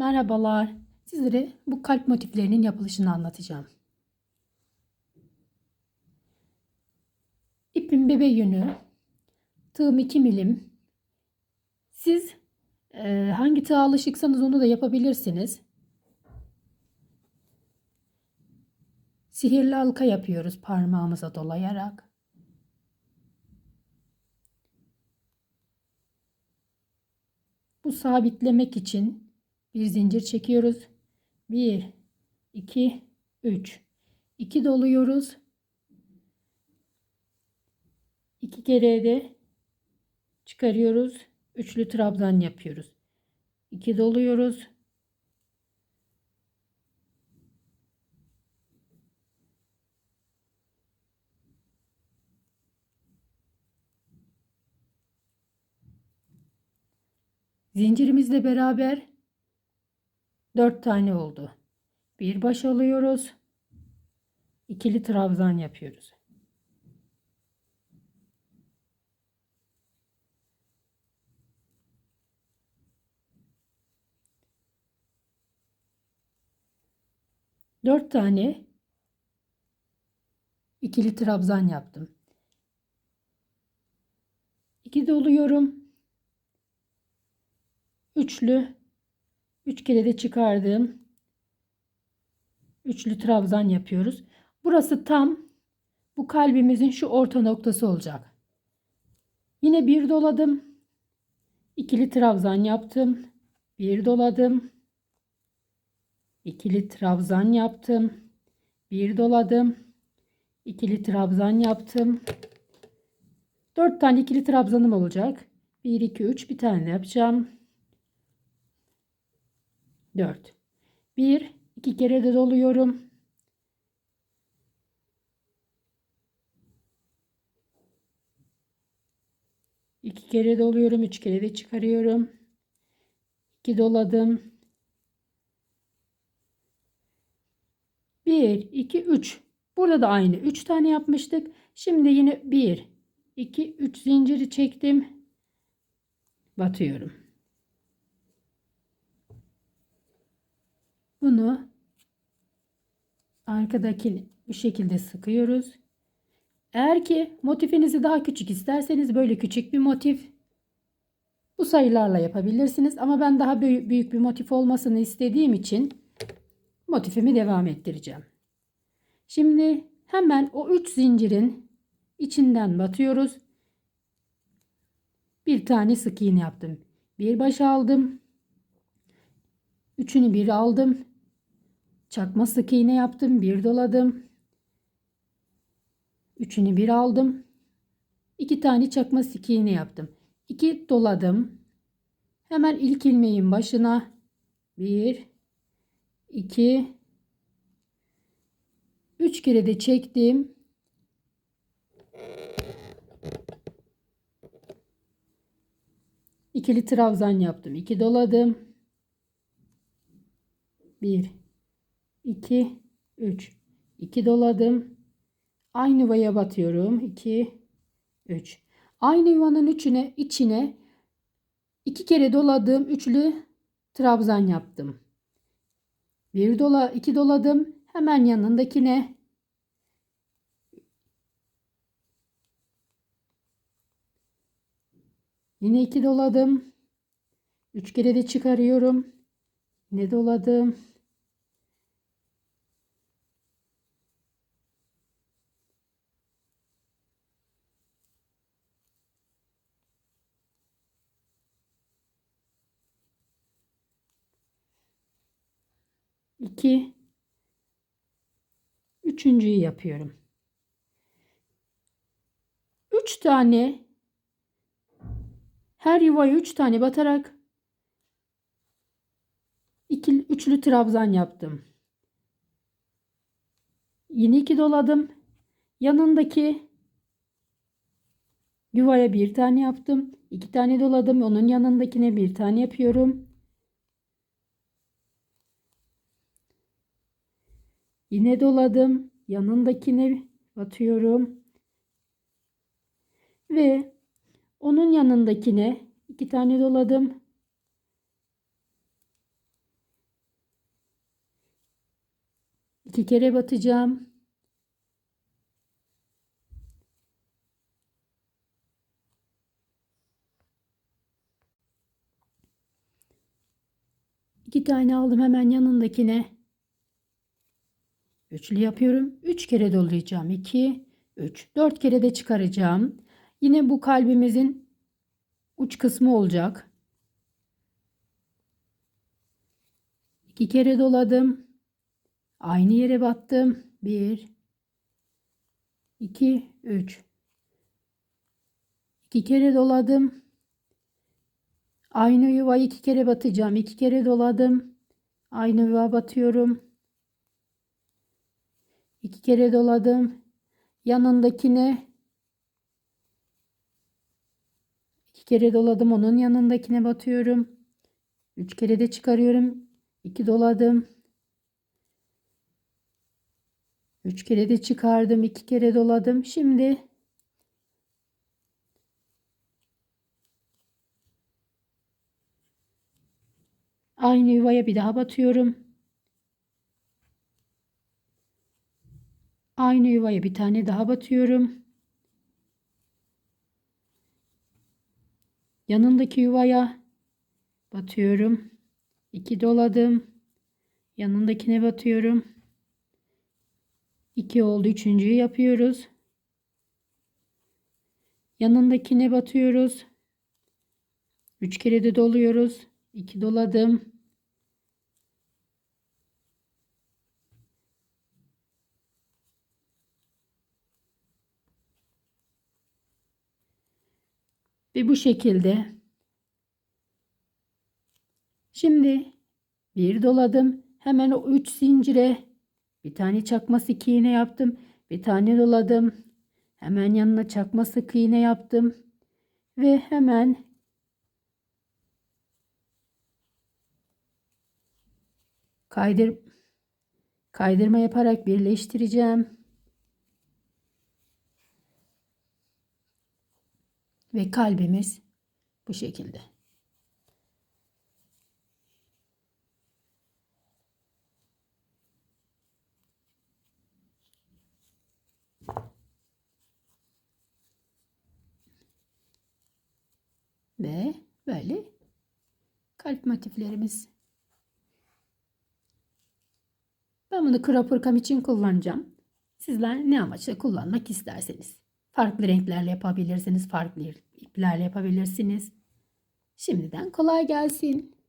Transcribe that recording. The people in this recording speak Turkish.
Merhabalar. Sizlere bu kalp motiflerinin yapılışını anlatacağım. İpim bebe yünü, tığım 2 milim. Siz e, hangi tığa alışıksanız onu da yapabilirsiniz. Sihirli halka yapıyoruz parmağımıza dolayarak. Bu sabitlemek için bir zincir çekiyoruz. 1 2 3 2 doluyoruz. 2 kere de çıkarıyoruz. Üçlü trabzan yapıyoruz. 2 doluyoruz. Zincirimizle beraber 4 tane oldu. Bir baş alıyoruz. İkili trabzan yapıyoruz. Dört tane ikili trabzan yaptım. İki doluyorum. Üçlü üç kere de çıkardığım üçlü trabzan yapıyoruz. Burası tam bu kalbimizin şu orta noktası olacak. Yine bir doladım. ikili trabzan yaptım. Bir doladım. ikili trabzan yaptım. Bir doladım. ikili trabzan yaptım. Dört tane ikili trabzanım olacak. 1 2 3 bir tane yapacağım. 4 1 2 kere de doluyorum. İki kere doluyorum. Üç kere de çıkarıyorum. 2 doladım. 1 2 3 Burada da aynı. 3 tane yapmıştık. Şimdi yine 1 2 3 zinciri çektim. Batıyorum. Bunu arkadaki bu şekilde sıkıyoruz. Eğer ki motifinizi daha küçük isterseniz böyle küçük bir motif bu sayılarla yapabilirsiniz. Ama ben daha büyük bir motif olmasını istediğim için motifimi devam ettireceğim. Şimdi hemen o 3 zincirin içinden batıyoruz. Bir tane sık iğne yaptım. Bir baş aldım. Üçünü bir aldım. Çakma sık iğne yaptım. Bir doladım. Üçünü bir aldım. İki tane çakma sık iğne yaptım. İki doladım. Hemen ilk ilmeğin başına bir, iki, üç kere de çektim. İkili trabzan yaptım. İki doladım. Bir, 2 3 2 doladım. Aynı yuvaya batıyorum. 2 3 Aynı yuvanın içine içine iki kere doladığım üçlü trabzan yaptım. Bir dola iki doladım. Hemen yanındakine Yine iki doladım. Üç kere de çıkarıyorum. Yine doladım. 2 üçüncüyü yapıyorum. 3 tane her yuvaya 3 tane batarak iki, üçlü trabzan yaptım. Yine 2 doladım. Yanındaki yuvaya bir tane yaptım. 2 tane doladım. Onun yanındakine bir tane yapıyorum. Yine doladım. Yanındakine batıyorum. Ve onun yanındakine iki tane doladım. İki kere batacağım. İki tane aldım hemen yanındakine. Üçlü yapıyorum. Üç kere dolayacağım. İki, üç. Dört kere de çıkaracağım. Yine bu kalbimizin uç kısmı olacak. İki kere doladım. Aynı yere battım. Bir, iki, üç. İki kere doladım. Aynı yuvayı iki kere batacağım. İki kere doladım. Aynı yuva batıyorum. İki kere doladım. Yanındakine iki kere doladım. Onun yanındakine batıyorum. Üç kere de çıkarıyorum. İki doladım. Üç kere de çıkardım. iki kere doladım. Şimdi aynı yuvaya bir daha batıyorum. Aynı yuvaya bir tane daha batıyorum. Yanındaki yuvaya batıyorum. 2 doladım. Yanındakine batıyorum. 2 oldu. Üçüncüyü yapıyoruz. Yanındakine batıyoruz. 3 kere de doluyoruz. 2 doladım. Ve bu şekilde. Şimdi bir doladım. Hemen o üç zincire bir tane çakma sık iğne yaptım. Bir tane doladım. Hemen yanına çakma sık iğne yaptım. Ve hemen kaydır kaydırma yaparak birleştireceğim. Ve kalbimiz bu şekilde. Ve böyle kalp motiflerimiz. Ben bunu krapırkam için kullanacağım. Sizler ne amaçla kullanmak isterseniz. Farklı renklerle yapabilirsiniz. Farklı iplerle yapabilirsiniz. Şimdiden kolay gelsin.